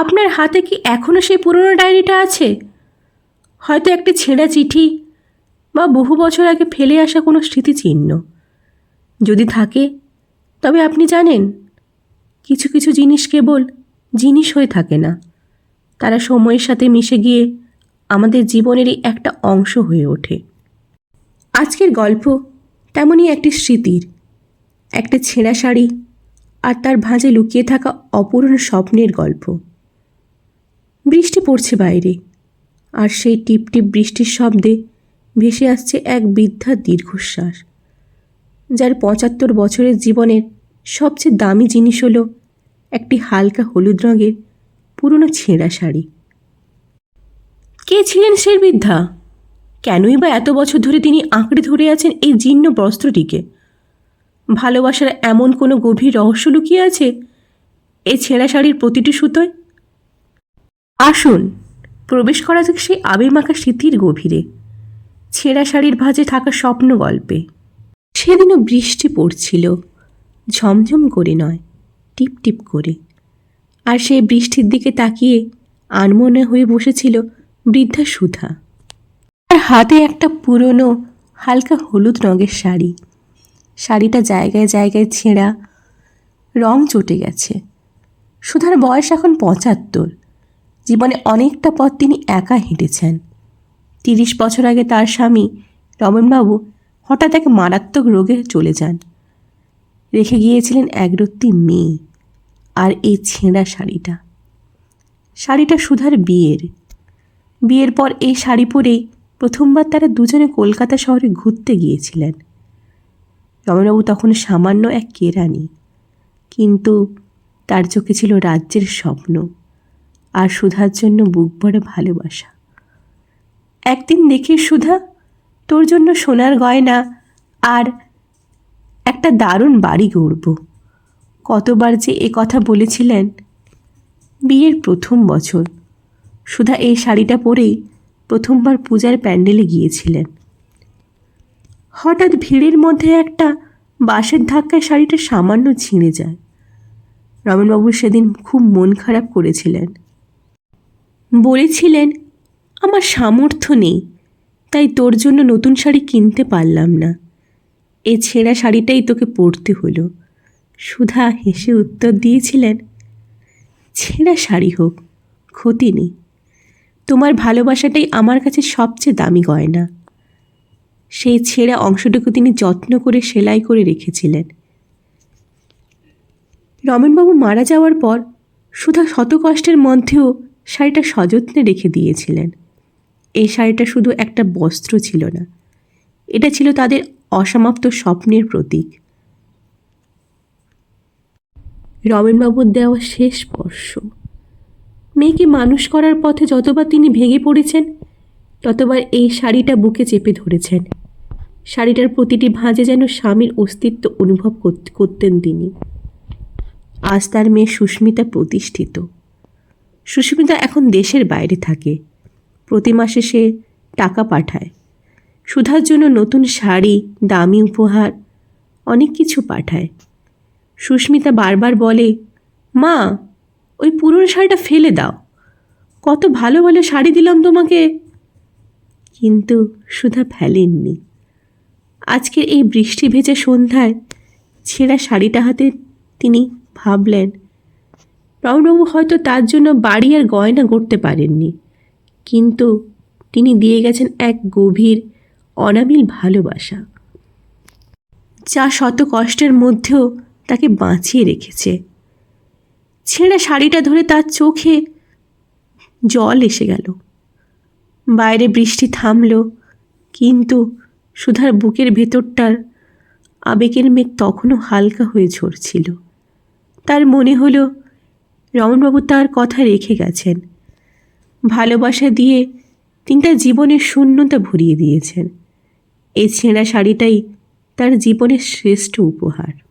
আপনার হাতে কি এখনও সেই পুরনো ডায়েরিটা আছে? হয়তো একটি ছেঁড়া চিঠি বা বহু বছর আগে ফেলে আসা কোনো স্মৃতিচিহ্ন। যদি থাকে, তবে আপনি জানেন, কিছু কিছু জিনিস কেবল জিনিস হয়ে থাকে না। তারা সময়ের সাথে মিশে গিয়ে আমাদের জীবনেরই একটা অংশ হয়ে ওঠে। আজকের গল্প তেমনই একটি স্মৃতির। একটা ছেঁড়া শাড়ি আর তার ভাঁজে লুকিয়ে থাকা অপূরণ স্বপ্নের গল্প। বৃষ্টি পড়ছে বাইরে। আর সেই টিপ টিপ বৃষ্টির শব্দে ভেসে আসছে এক বৃদ্ধার দীর্ঘশ্বাস, যার পঁচাত্তর বছরের জীবনের সবচেয়ে দামি জিনিস হলো একটি হালকা হলুদ রঙের পুরনো ছেঁড়া শাড়ি। কে ছিলেন সেই বৃদ্ধা? কেনই বা এত বছর ধরে তিনি আঁকড়ে ধরে আছেন এই জীর্ণ বস্ত্রটিকে? ভালোবাসার এমন কোনো গভীর রহস্য লুকিয়ে আছে? এই ছেঁড়া শাড়ির প্রতিটি সুতোয় আসুন, প্রবেশ করা যাক সেই আবির্মাখা স্মৃতির গভীরে। ছেঁড়া শাড়ির ভাঁজে থাকা স্বপ্ন গল্পে। সেদিনও বৃষ্টি পড়ছিল, ঝমঝম করে নয়, টিপ টিপ করে। আর সেই বৃষ্টির দিকে তাকিয়ে আনমনে হয়ে বসেছিল বৃদ্ধা সুধা। তার হাতে একটা পুরনো, হালকা হলুদ রঙের শাড়ি। শাড়িটা জায়গায় জায়গায় ছেঁড়া, রং চটে গেছে। সুধার বয়স এখন পঁচাত্তর। জীবনে অনেকটা পথ তিনি একা হেঁটেছেন। তিরিশ বছর আগে তার স্বামী রমনবাবু হঠাৎ এক মারাত্মক রোগে চলে যান। রেখে গিয়েছিলেন একরত্তি মেয়ে আর এই ছেঁড়া শাড়িটা। শাড়িটা সুধার বিয়ের। বিয়ের পর এই শাড়ি পরেই প্রথমবার তারা দুজনে কলকাতা শহরে ঘুরতে গিয়েছিলেন। রমনবাবু তখন সামান্য এক কেরানি কিন্তু তার চোখে ছিল রাজ্যের স্বপ্ন। আর সুধার জন্য বুক ভরে ভালোবাসা। একদিন দেখি সুধা, তোর জন্য সোনার গয়না আর একটা দারুণ বাড়ি গড়ব। কতবার যে এ কথা বলেছিলেন, বিয়ের প্রথম বছর। সুধা এই শাড়িটা পরেই প্রথমবার পূজার প্যান্ডেলে গিয়েছিলেন। হঠাৎ ভিড়ের মধ্যে একটা বাঁশের ধাক্কায় শাড়িটা সামান্য ছিঁড়ে যায়। রমনবাবু সেদিন খুব মন খারাপ করেছিলেন। বলেছিলেন, আমার সামর্থ্য নেই, তাই তোর জন্য নতুন শাড়ি কিনতে পারলাম না। এ ছেঁড়া শাড়িটাই তোকে পরতে হলো। সুধা হেসে উত্তর দিয়েছিলেন, ছেঁড়া শাড়ি হোক, ক্ষতি নেই। তোমার ভালোবাসাটাই আমার কাছে সবচেয়ে দামি গয়না। সেই ছেঁড়া অংশটুকু তিনি যত্ন করে সেলাই করে রেখেছিলেন। রমেনবাবু মারা যাওয়ার পর সুধা শত কষ্টের মধ্যেও শাড়িটা সযত্নে রেখে দিয়েছিলেন। এই শাড়িটা শুধু একটা বস্ত্র ছিল না, এটা ছিল তাদের অসমাপ্ত স্বপ্নের প্রতীক। রমেনবাবুর দেওয়া শেষ স্পর্শ। মেয়েকে মানুষ করার পথে যতবার তিনি ভেঙে পড়েছেন, ততবার এই শাড়িটা বুকে চেপে ধরেছেন। শাড়িটার প্রতিটি ভাঁজে যেন স্বামীর অস্তিত্ব অনুভব করত- করতেন তিনি। আজ তার মেয়ে সুস্মিতা প্রতিষ্ঠিত। সুস্মিতা এখন দেশের বাইরে থাকে। প্রতি মাসে সে টাকা পাঠায়। সুধার জন্য নতুন শাড়ি, দামি উপহার, অনেক কিছু পাঠায়। সুস্মিতা বারবার বলে, মা, ওই পুরনো শাড়িটা ফেলে দাও। কত ভালো ভালো শাড়ি দিলাম তোমাকে। কিন্তু সুধা ফেলেননি। আজকের এই বৃষ্টি ভেজা সন্ধ্যায় ছেঁড়া শাড়িটা হাতে তিনি ভাবলেন রমনবাবু হয়তো তার জন্য বাড়ি আর গয়না করতে পারেননি, কিন্তু তিনি দিয়ে গেছেন এক গভীর, অনাবিল ভালোবাসা, যা শত কষ্টের মধ্যেও তাকে বাঁচিয়ে রেখেছে। ছেঁড়া শাড়িটা ধরে তার চোখে জল এসে গেল। বাইরে বৃষ্টি থামল, কিন্তু সুধার বুকের ভেতরটার আবেগের মেঘ তখনও হালকা হয়ে ঝরছিল। তার মনে হলো রমনবাবু তার কথা রেখে গেছেন। ভালোবাসা দিয়ে তিনি তার জীবনের শূন্যতা ভরিয়ে দিয়েছেন। এই ছেঁড়া শাড়িটাই তার জীবনের শ্রেষ্ঠ উপহার।